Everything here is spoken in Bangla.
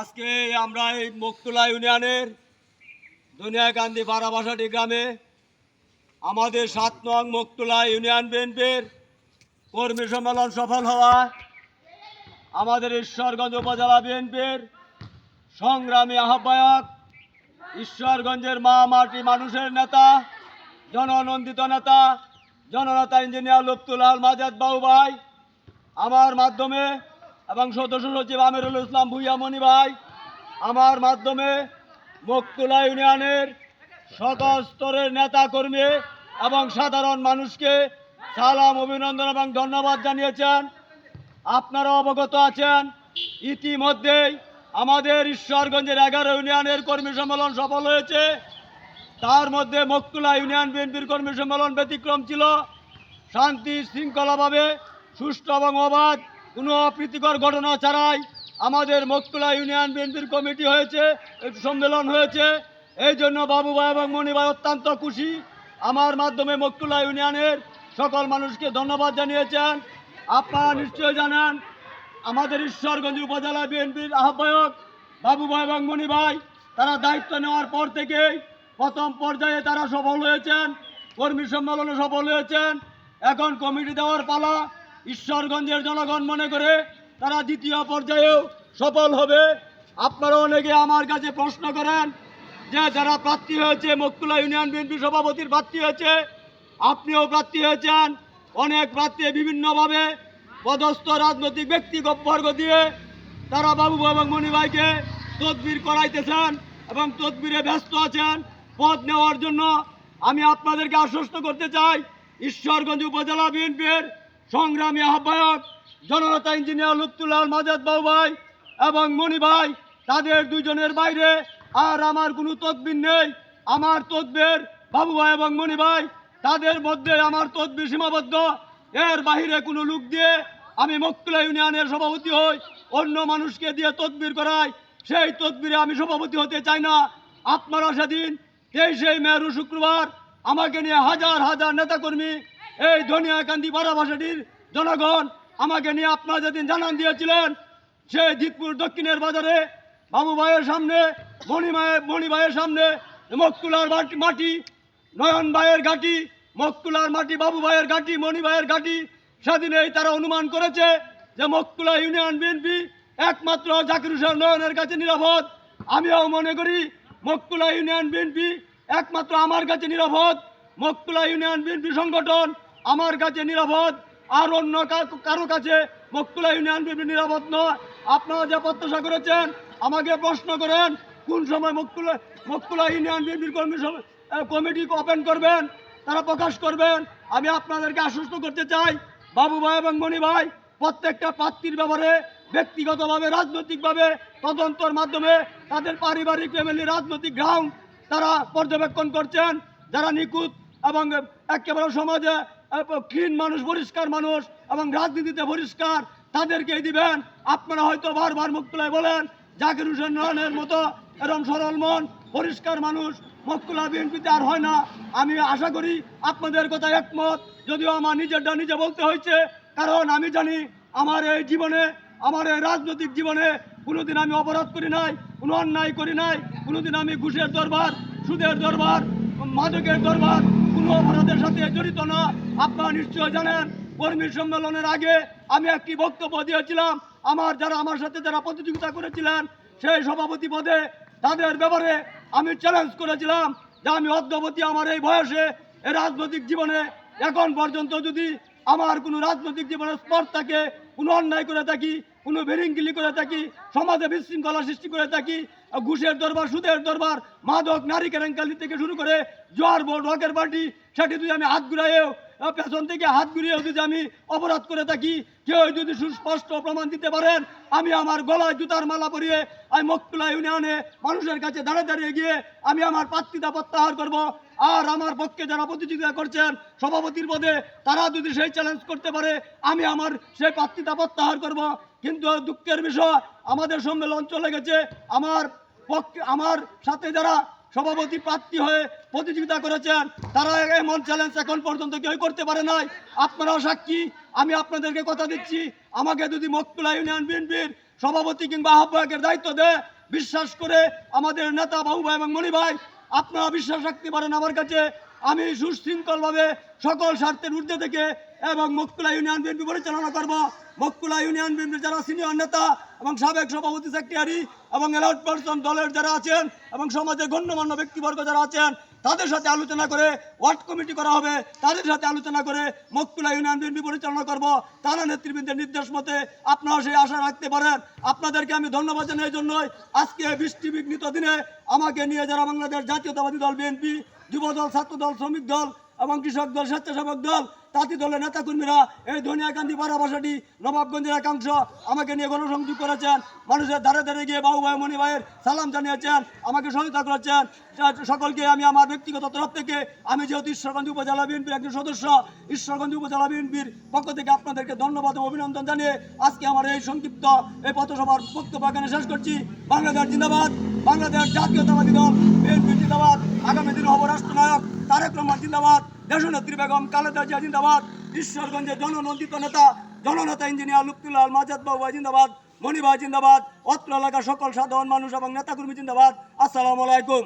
আজকে আমরা এই মুক্তুলা ইউনিয়নের দুনিয়া গান্ধী বারাবাসাটি গ্রামে আমাদের সাত নং মুক্তুলা ইউনিয়ন বিএনপির কর্মী সম্মেলন সফল হওয়া, আমাদের ঈশ্বরগঞ্জ উপজেলা বিএনপির সংগ্রামী আহ্বায়ক, ঈশ্বরগঞ্জের মা মাটি মানুষের নেতা, জননন্দিত নেতা, জননেতা ইঞ্জিনিয়ার লুপ্তুলাল মাজেদ বাবু ভাই, আমার মাধ্যমে এবং সদস্য সচিব আমিরুল ইসলাম ভুইয়া মনি ভাই, আমার মাধ্যমে মকতুলা ইউনিয়নের সকল স্তরের নেতা কর্মী এবং সাধারণ মানুষকে সালাম, অভিনন্দন এবং ধন্যবাদ জানিয়েছেন। আপনারা অবগত আছেন, ইতিমধ্যেই আমাদের ঈশ্বরগঞ্জের এগারো ইউনিয়নের কর্মী সম্মেলন সফল হয়েছে। তার মধ্যে মকতুলা ইউনিয়ন বিএনপির কর্মী সম্মেলন ব্যতিক্রম ছিল। শান্তি শৃঙ্খলাভাবে সুষ্ঠু এবং অবাধ কোনো অপ্রীতিকর ঘটনা ছাড়াই আমাদের মকতুলা ইউনিয়ন বিএনপির কমিটি হয়েছে, একটু সম্মেলন হয়েছে। এই জন্য বাবু ভাই এবং মণি ভাই অত্যন্ত খুশি। আমার মাধ্যমে মকতুলা ইউনিয়নের সকল মানুষকে ধন্যবাদ জানিয়েছেন। আপনারা নিশ্চয় জানেন, আমাদের ঈশ্বরগঞ্জ উপজেলা বিএনপির আহ্বায়ক বাবু ভাই এবং মণি ভাই, তারা দায়িত্ব নেওয়ার পর থেকেই প্রথম পর্যায়ে তারা সফল হয়েছেন, কর্মী সম্মেলনে সফল হয়েছেন। এখন কমিটি দেওয়ার পালা ঈশ্বরগঞ্জের জনগণ মনে করে তারা দ্বিতীয় পর্যায়েও সফল হবে। আপনারা অনেকে আমার কাছে প্রশ্ন করেন যে যারা প্রার্থী হয়েছে মকতুলা ইউনিয়ন বিএনপি সভাপতির প্রার্থী হয়েছে, আপনিও প্রার্থী হয়েছেন। অনেক প্রার্থী বিভিন্নভাবে পদস্থ রাজনৈতিক ব্যক্তিবর্গ দিয়ে তারা বাবু এবং মণিভাইকে তদবির করাইতেছেন এবং তদবিরে ব্যস্ত আছেন। পদ নেওয়ার জন্য আমি আপনাদেরকে আশ্বস্ত করতে চাই, ঈশ্বরগঞ্জ উপজেলা বিএনপির সংগ্রামী আহ্বায়ক জননেতা ইঞ্জিনিয়ার লুৎফুল্লাহ মাজাদ বাবু ভাই এবং মণি ভাই, তাদের দুজনের বাইরে আর আমার কোনো তদবির নেই। আমার তদবির বাবু ভাই এবং মণি ভাই, তাদের মধ্যে আমার তদবির সীমাবদ্ধ। এর বাহিরে কোনো লোক দিয়ে আমি মক্তুলা ইউনিয়নের সভাপতি হই, অন্য মানুষকে দিয়ে তদবির করাই। সেই তদবিরে আমি সভাপতি হতে চাই না। আপনারা সেদিন তেইশে মেরু শুক্রবার আমাকে নিয়ে হাজার হাজার নেতাকর্মী এই ধনিয়াকান্দি বারাবাসাটির জনগণ, আমাকে নিয়ে আপনারা যেদিন জানান দিয়েছিলেন সে জিতপুর দক্ষিণের বাজারে, বাবু ভাইয়ের সামনে, মণি মায়ের মণি ভাইয়ের সামনে মক্তুলার মাটি- নয়ন ভাইয়ের ঘাটি মক্তুলার মাটি, বাবু ভাইয়ের ঘাটি, মণি ভাইয়ের ঘাটি, সেদিনেই তারা অনুমান করেছে যে মকতুলা ইউনিয়ন বিএনপি একমাত্র জাকির হোসেন নয়নের কাছে নিরাপদ। আমিও মনে করি মকতুলা ইউনিয়ন বিএনপি একমাত্র আমার কাছে নিরাপদ। মকতুলা ইউনিয়ন বিএনপি সংগঠন আমার কাছে নিরাপদ আর অন্য কারও কাছে মকতুলা ইউনিয়ন নিরাপদ নয়। আপনারা যে প্রত্যাশা করেছেন আমাকে প্রশ্ন করেন কোন সময় মকতুলা মকতুলা ইউনিয়ন বিএনপির আহ, কমিটি ওপেন করবেন তারা প্রকাশ করবেন। আমি আপনাদেরকে আশ্বস্ত করতে চাই বাবু ভাই এবং মণি ভাই প্রত্যেকটা প্রার্থীর ব্যাপারে ব্যক্তিগতভাবে রাজনৈতিকভাবে তদন্তর মাধ্যমে তাদের পারিবারিক ফ্যামিলি রাজনৈতিক গ্রাউন্ড তারা পর্যবেক্ষণ করছেন। যারা নিখুঁত এবং একেবারে সমাজে ক্লিন মানুষ, পরিষ্কার মানুষ এবং রাজনীতিতে পরিষ্কার, তাদেরকেই দিবেন। আপনারা হয়তো বারবার মুক্তলায় বলেন, জাকির হোসেন রহনের মতো এরম সরল মন, পরিষ্কার মানুষ, মক্কুলা বিএনপিতে আর হয় না। আমি আশা করি আপনাদের কথা একমত। যদিও আমার নিজেরটা নিজে বলতে হয়েছে, কারণ আমি জানি আমার এই জীবনে, আমার এই রাজনৈতিক জীবনে কোনোদিন আমি অপরাধ করি নাই, কোনো অন্যায় করি নাই, কোনোদিন আমি ঘুষের দরবার, সুদের দরবার, মাদকের দরবার কোনো অপরাধের সাথে জড়িত না। আপনারা নিশ্চয় জানেন, কর্মী সম্মেলনের আগে আমি একটি বক্তব্য দিয়েছিলাম। আমার যারা, আমার সাথে যারা প্রতিযোগিতা করেছিলেন, সেই সভাপতি পদে তাদের ব্যাপারে আমি চ্যালেঞ্জ করেছিলাম যে আমি অদ্যবতী আমার এই বয়সে এই রাজনৈতিক জীবনে, এখন পর্যন্ত যদি আমার কোনো রাজনৈতিক জীবনে স্পর্শ থাকে, কোনো অন্যায় করে থাকি কোনো বেরিঙ্গিলি করে থাকি, সমাজে বিশৃঙ্খলা সৃষ্টি করে থাকি ঘুষের দরবার, সুদের দরবার, মাদক নারী কেলেঙ্কালি থেকে শুরু করে, জোয়ার বোর্ড রকের পার্টি সেটি যদি আমি হাত ঘুরাইও পেছন থেকে হাত ঘুরিয়েও যদি আমি অপরাধ করে থাকি, কেউ যদি সুস্পষ্ট প্রমাণ দিতে পারেন, আমি আমার গলায় জুতার মালা পরিয়ে আমি মকতুলা ইউনিয়নে মানুষের কাছে দাঁড়িয়ে দাঁড়িয়ে গিয়ে আমি আমার প্রার্থিতা প্রত্যাহার করব। আর আমার পক্ষে যারা প্রতিযোগিতা করছেন, সভাপতির পদে তারা যদি সেই চ্যালেঞ্জ করতে পারে, আমি আমার সেই প্রার্থিতা প্রত্যাহার করব। কিন্তু দুঃখের বিষয়, আমাদের সম্মেলন চলে গেছে। আমার পক্ষে, আমার সাথে যারা সভাপতি প্রার্থী হয়ে প্রতিযোগিতা করেছেন। তারা এমন চ্যালেঞ্জ এখন পর্যন্ত কেউ করতে পারে নাই। আপনারাও সাক্ষী, আমি আপনাদেরকে কথা দিচ্ছি। আমাকে যদি মকতুলা ইউনিয়ন বিএনপির সভাপতি কিংবা আহ্বায়কের দায়িত্ব দেয়, বিশ্বাস করে আমাদের নেতা বাবু ভাই এবং মণি ভাই, আপনারা বিশ্বাস রাখতে পারেন আমার কাছে। আমি সুশৃঙ্খলভাবে সকল স্বার্থের ঊর্ধ্বে থেকে এবং মকতুলা ইউনিয়ন বিএনপি পরিচালনা করব। মকতুলা ইউনিয়ন বিএনপির যারা সিনিয়র নেতা এবং সাবেক সভাপতি সেক্রেটারি এবং এলাউট পার্সন দলের যারা আছেন এবং সমাজের গণ্যমান্য ব্যক্তিবর্গ যারা আছেন, তাদের সাথে আলোচনা করে ওয়ার্ড কমিটি করা হবে, তাদের সাথে আলোচনা করে মকতুলা ইউনিয়ন বিএনপি পরিচালনা করব। তারা নেতৃবৃন্দের নির্দেশ মতে আপনারা সেই আশা রাখতে পারেন। আপনাদেরকে আমি ধন্যবাদ জানাই জন্যই। আজকে বৃষ্টি বিঘ্নিত দিনে আমাকে নিয়ে যারা বাংলাদেশ জাতীয়তাবাদী দল, বিএনপি যুব দল ছাত্র দল শ্রমিক দল এবং কৃষক দল, স্বেচ্ছাসেবক দল তাঁতি দলের নেতাকর্মীরা এই ধনিয়াকান্দি পাড়া বাসাটি নবাবগঞ্জের একাংশ আমাকে নিয়ে গণসংযোগ করেছেন। মানুষের ধারে ধারে গিয়ে বাবু ভাই, মণি ভাইয়ের সালাম জানিয়েছেন, আমাকে সহায়তা করেছেন। সকলকে আমি আমার ব্যক্তিগত তরফ থেকে আমি যেহেতু ঈশ্বরগঞ্জ উপজেলা বিএনপির একজন সদস্য, ঈশ্বরগঞ্জ উপজেলা বিএনপির পক্ষ থেকে আপনাদেরকে ধন্যবাদ ও অভিনন্দন জানিয়ে আজকে আমার এই সংক্ষিপ্ত এই পথসভার বক্তব্য এখানে শেষ করছি। বাংলাদেশ জিন্দাবাদ, বাংলাদেশ জাতীয়তাবাদী দল, বিএনপি জিন্দাবাদ, আগামী দিনে হব রাষ্ট্রনায়ক তারেক রহমান জিন্দাবাদ। দেশনেত্রী বেগম কালেদা জিয়া জিন্দাবাদ, ঈশ্বরগঞ্জের জননন্দিত নেতা, জননেতা ইঞ্জিনিয়ার লুপ্তিলাল মাজাদ বাবু জিন্দাবাদ মণি ভাই জিন্দাবাদ, অত্র এলাকার সকল সাধারণ মানুষ এবং নেতাকর্মী জিন্দাবাদ, আসসালামু আলাইকুম।